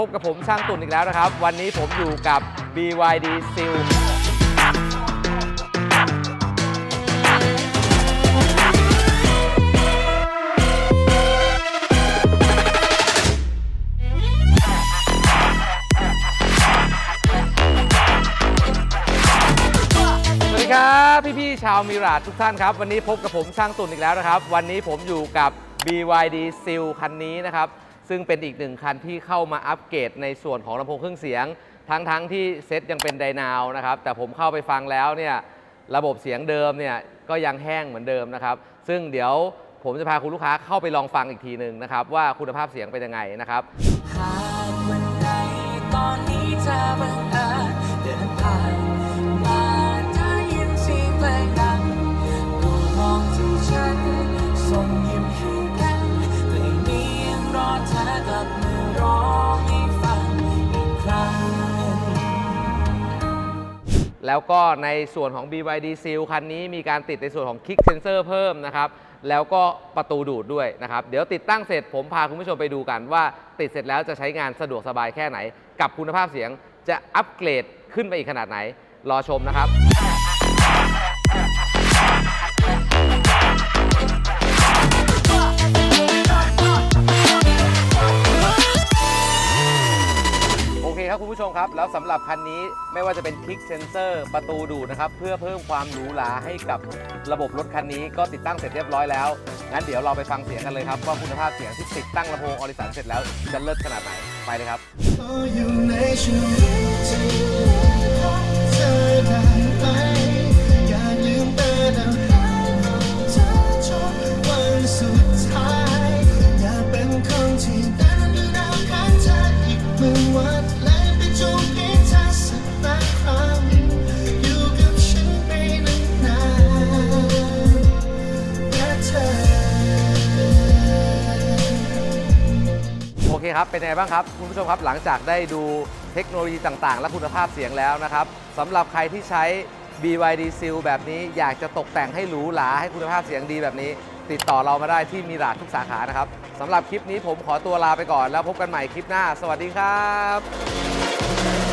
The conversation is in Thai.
พบกับผมช่างตุ่นอีกแล้วนะครับ วันนี้ผมอยู่กับ BYD Seal สวัสดีครับพี่ๆชาวมิราดทุกท่านครับ วันนี้พบกับผมช่างตุ่นอีกแล้วนะครับ วันนี้ผมอยู่กับ BYD Seal คันนี้นะครับ ซึ่งเป็นอีกหนึ่งคันที่เข้ามาอัปเกรดในส่วนของลำโพงเครื่องเสียง ทั้งๆทที่เซ็ตยังเป็นไดนาวนะครับ แต่ผมเข้าไปฟังแล้วเนี่ยระบบเสียงเดิมเนี่ยก็ยังแห้งเหมือนเดิมนะครับ ซึ่งเดี๋ยวผมจะพาคุณลูกค้าเข้าไปลองฟังอีกทีหนึ่งนะครับ ว่าคุณภาพเสียงเป็นยังไงนะครับหากวันใดตอนนี้เธอบังเอิญเดินผ่าน ร้องให้ฟังอีกครั้งหนึ่ง แล้วก็ในส่วนของ BYD Seal คันนี้มีการติดในส่วนของ Kick Sensor เพิ่มนะครับ แล้วก็ประตูดูดด้วยนะครับ เดี๋ยวติดตั้งเสร็จผมพาคุณผู้ชมไปดูกันว่าติดเสร็จแล้วจะใช้งานสะดวกสบายแค่ไหน กับคุณภาพเสียงจะอัปเกรดขึ้นไปอีกขนาดไหน รอชมนะครับ ผู้ชมครับ แล้วสำหรับคันนี้ไม่ว่าจะเป็นคลิกเซนเซอร์ประตูดูดนะครับ เพื่อเพิ่มความหรูหราให้กับระบบรถคันนี้ก็ติดตั้งเสร็จเรียบร้อยแล้ว งั้นเดี๋ยวเราไปฟังเสียงกันเลยครับ ว่าคุณภาพเสียงที่ติดตั้งลำโพงออริสันเสร็จแล้วจะเลิศขนาดไหน ไปเลยครับ เคครับ เป็นไงบ้างครับ คุณผู้ชมครับ หลังจากได้ดูเทคโนโลยีต่างๆ และคุณภาพเสียงแล้วนะครับสำหรับใครที่ใช้ BYD Seal แบบนี้อยากจะตกแต่งให้หรูหราให้คุณภาพเสียงดีแบบนี้ ติดต่อเรามาได้ที่มีราดทุกสาขานะครับสำหรับคลิปนี้ผมขอตัวลาไปก่อนแล้วพบกันใหม่คลิปหน้า สวัสดีครับ